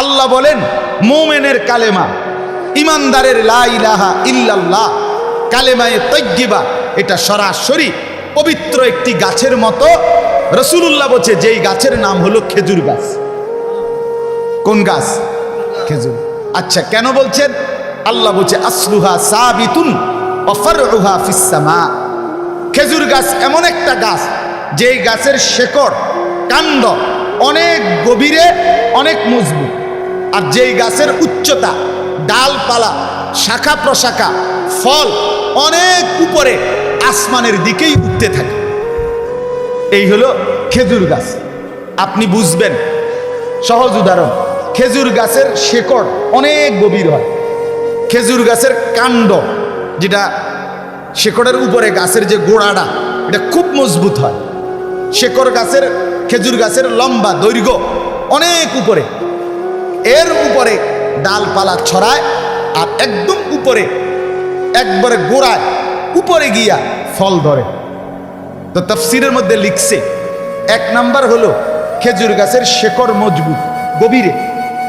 আল্লাহ বলেন, মোমেনের কালেমা, ইমানদারের লা ইলাহা ইল্লাল্লাহ, কালেমায়ে তৈগিবা এটা সরাসরি পবিত্র একটি গাছের মতো। রসুলুল্লাহ বলছে, যেই গাছের নাম হলো খেজুর গাছ। কোন গাছ? খেজুর। আচ্ছা কেন বলছেন? আল্লাহ বলছে, আসলুহা সাবিতুন অফরুহা ফিসামা খেজুর গাছ এমন একটা গাছ, যেই গাছের শেকড়, কাণ্ড অনেক গভীরে, অনেক মজবুত। আর যেই গাছের উচ্চতা, ডালপালা, শাখা প্রশাখা, ফল অনেক উপরে আসমানের দিকেই উঠতে থাকে। এই হলো খেজুর গাছ। আপনি বুঝবেন, সহজ উদাহরণ, খেজুর গাছের শেকড় অনেক গভীর হয়। খেজুর গাছের কাণ্ড, যেটা শেকড়ের উপরে গাছের যে গোড়াটা, এটা খুব মজবুত হয়। শেকড় গাছের, খেজুর গাছের লম্বা দৈর্ঘ্য অনেক উপরে। এর উপরে ডালপালা ছড়ায় আর একদম উপরে, একবারে গোড়ায়, উপরে গিয়া ফল ধরে। তো তফসিরের মধ্যে লিখছে, এক নাম্বার হলো খেজুর গাছের শেকড় মজবুত, গভীরে।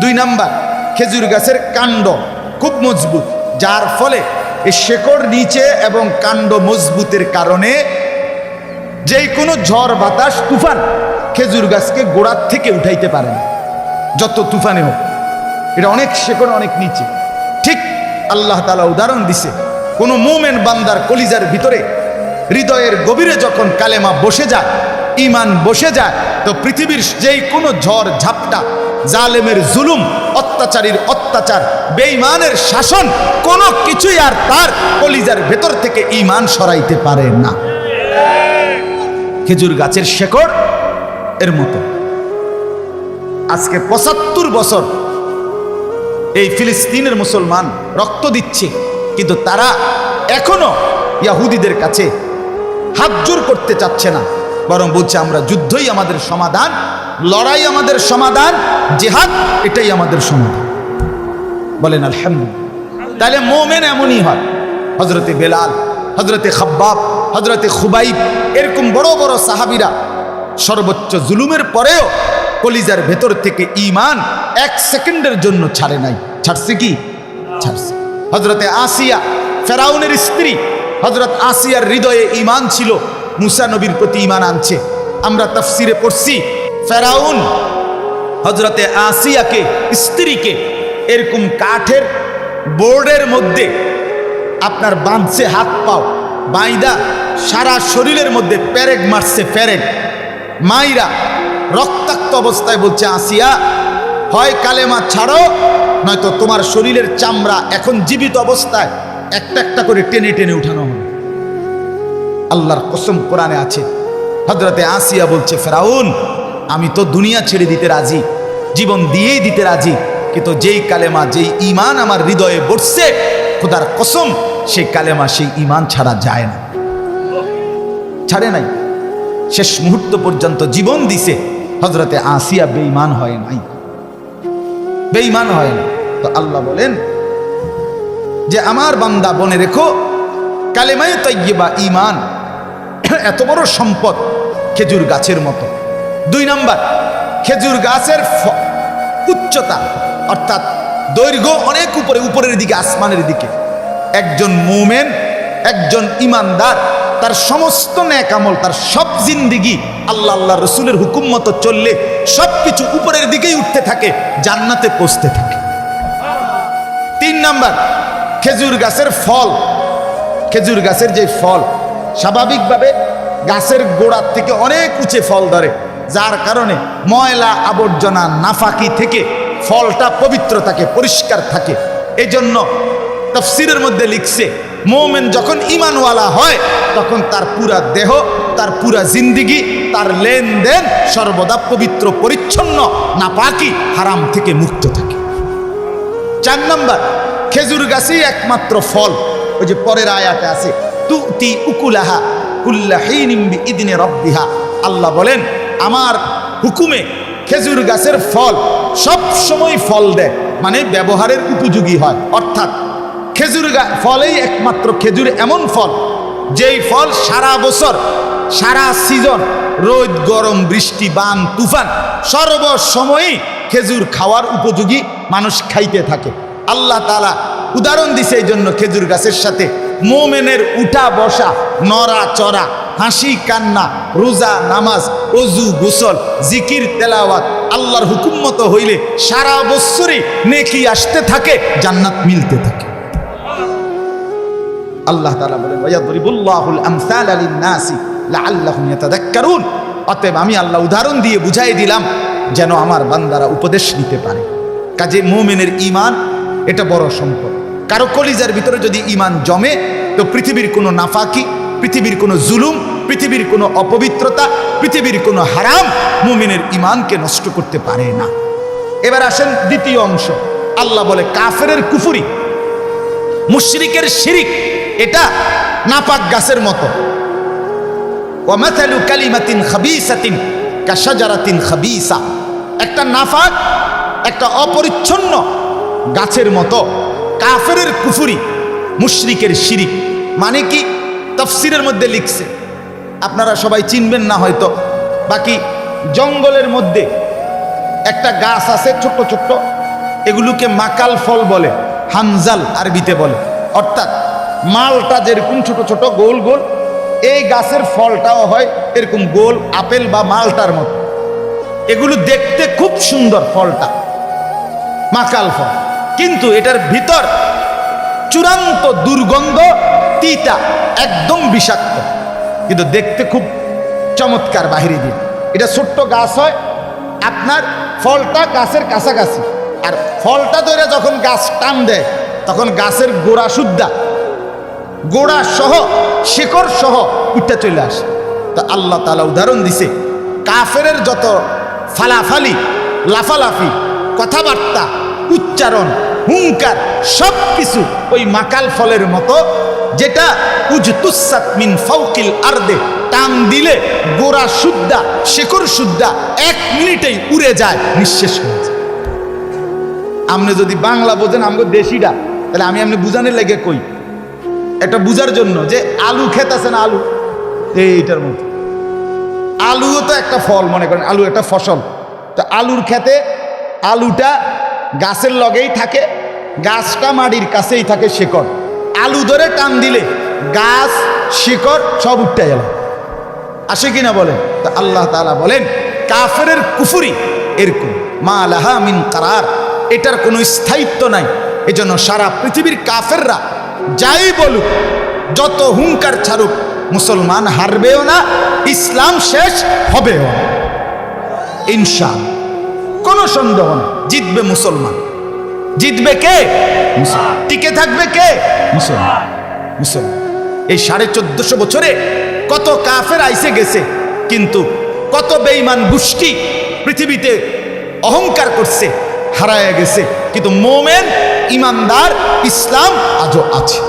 দুই নাম্বার, খেজুর গাছের কাণ্ড খুব মজবুত, যার ফলে এই শেকড় নিচে এবং কাণ্ড মজবুতের কারণে যেই কোনো ঝড়, বাতাস, তুফান খেজুর গাছকে গোড়ার থেকে উঠাইতে পারে না। যত তুফানে হোক। এটা অনেক শেকড়, অনেক নিচে। ঠিক আল্লাহ তালা উদাহরণ দিছে, কোনো মোমেন বান্দার কলিজার ভিতরে হৃদয়ের গভীরে যখন কালেমা বসে যায় ইমান বসে যায়, তো পৃথিবীর যেই কোনো ঝড়, ঝাপটা, জালেমের জুলুম, অত্যাচারীর অত্যাচার, বেঈমানের শাসন, কোনো কিছুই আর তার কলিজার ভেতর থেকে ইমান সরাইতে পারে না। খেজুর গাছের শেকড় এর মতো। আজকে পঁচাত্তর বছর এই ফিলিস্তিনের মুসলমান রক্ত দিচ্ছে, কিন্তু তারা এখনও ইয়াহুদিদের কাছে হাত জোর করতে চাচ্ছে না। বরং বলছে, আমরা যুদ্ধই আমাদের সমাধান, লড়াই আমাদের সমাধান, জেহাদ এটাই আমাদের সমাধান। বলেন, আলহামদুলিল্লাহ। তাহলে মোমেন এমনই হয়। হজরতে বেলাল হজরতে খাব্বাব হজরতে খুবাইব, এরকম বড় বড় সাহাবিরা সর্বোচ্চ জুলুমের পরেও কলিজার ভেতর থেকে ইমান এক সেকেন্ডের জন্য ছাড়ে নাই। ছাড়ছে কি? ছাড়ছে। হজরতে আসিয়া, ফেরাউনের স্ত্রী হজরত আসিয়ার হৃদয়ে ইমান ছিল, মুসা নবীর প্রতি ইমান আনছে। আমরা তফসিরে পড়ছি, ফেরাউন হজরতে আসিয়াকে, স্ত্রীকে এরকম কাঠের বোর্ডের মধ্যে আপনার বাঁধছে হাত পাও, বাইদা সারা শরীরের মধ্যে প্যারেক মারছে প্যারেক মাইরা রক্তাক্ত অবস্থায় বলছে আসিয়া, হয় কালেমা ছাড়ো, নয়তো তোমার শরীরের চামড়া এখন জীবিত অবস্থায় একটা একটা করে টেনে টেনে উঠানো হবে। আল্লাহর কসম কোরআনে আছে হজরতে আসিয়া বলছে, ফেরাউন, আমি তো দুনিয়া ছেড়ে দিতে রাজি, জীবন দিয়েই দিতে রাজি, কিন্তু যেই কালেমা, যেই ইমান আমার হৃদয়ে বসছে, খোদার কসম, সেই কালেমা, সেই ইমান ছাড়া যায় না। ছাড়ে নাই। শেষ মুহূর্ত পর্যন্ত জীবন দিছে হজরতে আসিয়া বেঈমান হয় নাই। বেঈমান হয় না তো আল্লাহ বলেন যে, আমার বান্দা, বনে রেখো। কালেমাই তৈবা ইমান এত বড় সম্পদ খেজুর গাছের মতো। দুই নাম্বার, খেজুর গাছের উচ্চতা, অর্থাৎ দৈর্ঘ্য অনেক উপরে, উপরের দিকে, আসমানের দিকে। একজন মোমেন একজন ইমানদার, তার সমস্ত ন্যাক আমল, তার সব জিন্দিগি আল্লাহ আল্লাহ রসুলের হুকুম মতো চললে সব কিছু উপরের দিকেই উঠতে থাকে, জান্নাতে পৌঁছতে থাকে। তিন নাম্বার, খেজুর গাছের ফল। খেজুর গাছের যে ফল, স্বাভাবিকভাবে গাছের গোড়ার থেকে অনেক উঁচে ফল ধরে, যার কারণে ময়লা আবর্জনা নাফাকি থেকে ফলটা পবিত্র থাকে পরিষ্কার থাকে। এই জন্য তফসিরের মধ্যে লিখছে, মোমেন যখন ইমানওয়ালা হয়, তখন তার পুরা দেহ, তার পুরা জিন্দিগি, তার লেনদেন সর্বদা পবিত্র, পরিচ্ছন্ন না নাপাকি, হারাম থেকে মুক্ত থাকে। চার নম্বর, খেজুর গাছই একমাত্র ফল। ওই যে পরের আয়াতে আছে তু তি উকুলাহা কুল্লাহিনিম্বি ইদিনে রব্বিহা। আল্লাহ বলেন, আমার হুকুমে খেজুর গাছের ফল সব সময় ফল দেয়। মানে ব্যবহারের উপযোগী হয়। অর্থাৎ খেজুর ফলেই একমাত্র খেজুর, এমন ফল যেই ফল সারা বছর, সারা সিজন, রোদ, গরম, বৃষ্টি, বান, তুফান, সর্বসময়ই খেজুর খাওয়ার উপযোগী মানুষ খাইতে থাকে। আল্লাহ তালা উদাহরণ দিছে এই জন্য খেজুর গাছের সাথে। মোমেনের উঠা বসা, নড়া চড়া, হাসি কান্না, রোজা, নামাজ, অজু, গোসল, জিকির, তেলাওয়াত, আল্লাহর হুকুম মতো হইলে সারা বৎসরই নেকি আসতে থাকে, জান্নাত মিলতে থাকে। আল্লাহ তাআলা বলেন ওয়ায়াদরিবুল্লাহুল আমসাল লাআল্লাহুম ইয়াতাযাক্কারুন অতএব আমি আল্লাহ উদাহরণ দিয়ে বুঝাই দিলাম যেন আমার বান্দারা উপদেশ নিতে পারে। কাজে মুমিনের ঈমান, এটা বড় সম্পদ। কারও কলিজার ভিতরে যদি ঈমান জমে, তো পৃথিবীর কোনো নাফাকি, পৃথিবীর কোনো জুলুম, পৃথিবীর কোনো অপবিত্রতা, পৃথিবীর কোনো হারাম মুমিনের ঈমানকে নষ্ট করতে পারে না। এবার আসেন দ্বিতীয় অংশ। আল্লাহ বলে কাফের কুফুরি, মুশরিকের শিরিক এটা নাপাক গাছের মতো। ওয়ামাথালু কালিমাতিন খাবিসাতিন কাশাজারাতিন খাবিসা। একটা নাফাক একটা অপরিচ্ছন্ন গাছের মতো। কাফেরের কুফুরি, মুশরিকের শিরিক। মানে কি? তফসিরের মধ্যে লিখছে। আপনারা সবাই চিনবেন না হয়তো। বাকি জঙ্গলের মধ্যে একটা গাছ আছে ছোট্ট ছোট্ট। এগুলোকে মাকাল ফল বলে, হামজাল আরবিতে বলে। অর্থাৎ মালটা যেরকম ছোট ছোট, গোল গোল, এই গাছের ফলটাও হয় এরকম গোল, আপেল বা মালটার মতো। এগুলো দেখতে খুব সুন্দর ফলটা, মাকাল ফল। কিন্তু এটার ভিতর চূড়ান্ত দুর্গন্ধ তিতা, একদম বিষাক্ত। কিন্তু দেখতে খুব চমৎকার বাহিরে দিন এটা ছোট্ট গাছ হয়, আপনার ফলটা গাছের কাছাকাছি। আর ফলটা ধরে যখন গাছ টান দেয়, তখন গাছের গোড়া শুদ্ধা গোড়া সহ, শিকড় সহ উঠতে চলে আসে। তা আল্লাহ তালা উদাহরণ দিছে কাফের যত ফালাফালি, লাফালাফি, কথাবার্তা, উচ্চারণ হুঙ্কার সব কিছু ওই মাকাল ফলের মতো, যেটা উজতুসাত মিন ফাউকিল আর্দে, টান দিলে গোড়া শুদ্ধা শেকড় শুদ্ধা এক মিনিটেই উড়ে যায়, নিঃশেষ হয়ে যায়। আপনি যদি বাংলা বোঝেন আমাকে দেশিটা তাহলে আমি আপনি বুঝানোর লেগে কই এটা বুঝার জন্য যে আলু খেত আছে না আলু? এইটার মতো। আলুও তো একটা ফল, মনে করেন, আলু একটা ফসল। তো আলুর খেতে আলুটা গাছের লগেই থাকে, গাছটা মাটির কাছেই থাকে শিকড়। আলু ধরে টান দিলে গাছ, শিকড় সব উঠতে গেল। আসে কিনা বলেন? তো আল্লাহ তাআলা বলেন কাফের কুফুরি এরকম। মা লাহা মিন কারার। এটার কোনো স্থায়িত্ব নাই। এজন্য সারা পৃথিবীর কাফেররা যাই বলুক, যত হুঙ্কার ছাড়ুক, মুসলমান হারবেও না, ইসলাম শেষ হবেও না। ইনশাল কোনো সন্দেহ না জিতবে মুসলমান। জিতবে কে। টিকে থাকবে কে? মুসলমান। মুসলমান। এই সাড়ে চোদ্দশো বছরে কত কাফের আইসে গেছে, কিন্তু কত বেঈমান গোষ্ঠী পৃথিবীতে অহংকার করছে হারায় গেছে। কিন্তু মোমেন, ইমানদার, ইসলাম আজও আছে।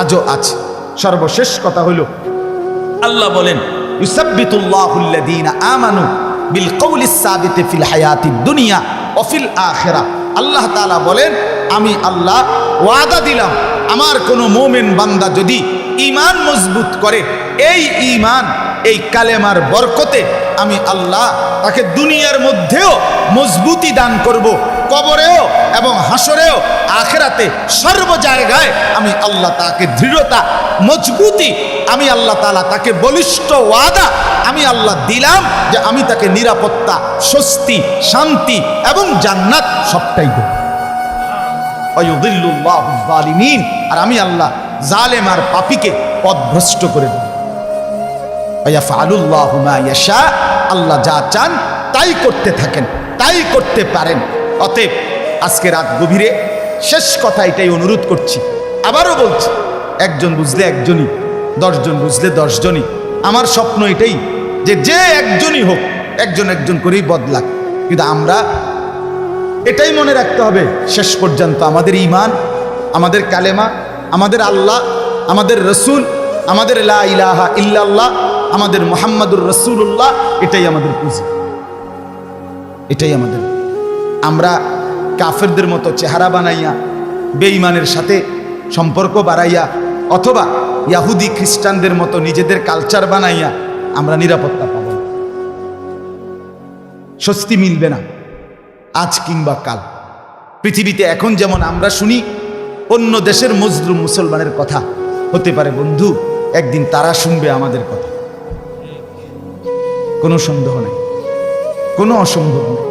আজও আছে। সর্বশেষ কথা হইল আল্লাহ বলেন আমানু বিল ফিল হায়াতিদ দুনিয়া ওয়া ফিল আখিরা। আল্লাহ তাআলা বলেন, আমি আল্লাহ ওয়াদা দিলাম, আমার কোনো মোমেন বান্দা যদি ইমান মজবুত করে, এই ঈমান এই কালেমার বরকতে আমি আল্লাহ তাকে দুনিয়ার মধ্যেও মজবুতি দান করব, কবরেও এবং হাসরেও, আখেরাতে সর্ব জায়গায় আমি আল্লাহ তাকে দৃঢ়তা, মজবুতি, আমি আল্লাহ তালা তাকে বলিষ্ঠ ওয়াদা, আমি আল্লাহ দিলাম যে আমি তাকে নিরাপত্তা, স্বস্তি, শান্তি এবং জান্নাত সবটাই দেব। আর আমি আল্লাহ জালেম আর পাপিকে পথভ্রষ্ট করে দেব ইয়াশা, আল্লাহ যা চান তাই করতে থাকেন, তাই করতে পারেন। অতএব আজকে রাত গভীরে শেষ কথা এটাই অনুরোধ করছি। আবারও বলছি, একজন বুঝলে একজনই, দশজন বুঝলে দশজনই। আমার স্বপ্ন এটাই যে যে একজনই হোক, একজন একজন করেই বদলাক। কিন্তু আমরা এটাই মনে রাখতে হবে, শেষ পর্যন্ত আমাদের ইমান আমাদের কালেমা, আমাদের আল্লাহ, আমাদের রসুল, আমাদের লা ইলাহা ইল্লাল্লাহ আমাদের মোহাম্মদুর রসুল্লাহ এটাই আমাদের পুঁজি। এটাই আমাদের। আমরা কাফেরদের মতো চেহারা বানাইয়া, বেঈমানের সাথে সম্পর্ক বাড়াইয়া, অথবা ইয়াহুদি খ্রিস্টানদের মতো নিজেদের কালচার বানাইয়া, আমরা নিরাপত্তা পাব স্বস্তি মিলবে না, আজ কিংবা কাল। পৃথিবীতে এখন যেমন আমরা শুনি, অন্য দেশের মজলুম মুসলমানের কথা। হতে পারে বন্ধু, একদিন তারা শুনবে আমাদের কথা। কোনো সন্দেহ নেই, কোনো অসম্ভব নেই,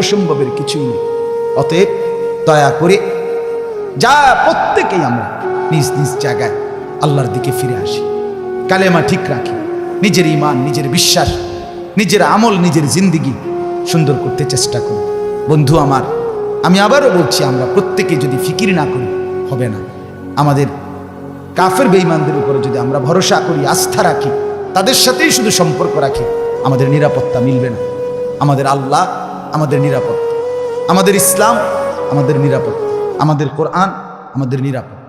অসম্ভবের কিছুই নেই। অতএব দয়া করে যা প্রত্যেকেই আমরা নিজ নিজ জায়গায় আল্লাহর দিকে ফিরে আসি, কালেমা ঠিক রাখি, নিজের ইমান নিজের বিশ্বাস, নিজের আমল, নিজের জিন্দিগি সুন্দর করতে চেষ্টা করি বন্ধু আমার, আমি আবারও বলছি, আমরা প্রত্যেকে যদি ফিকির না করি, হবে না। আমাদের কাফের বেঈমানদের উপরে যদি আমরা ভরসা করি, আস্থা রাখি, তাদের সাথেই শুধু সম্পর্ক রাখি আমাদের নিরাপত্তা মিলবে না। আমাদের আল্লাহ, আমাদের নিরাপত্তা। আমাদের ইসলাম, আমাদের নিরাপত্তা। আমাদের কোরআন, আমাদের নিরাপত্তা।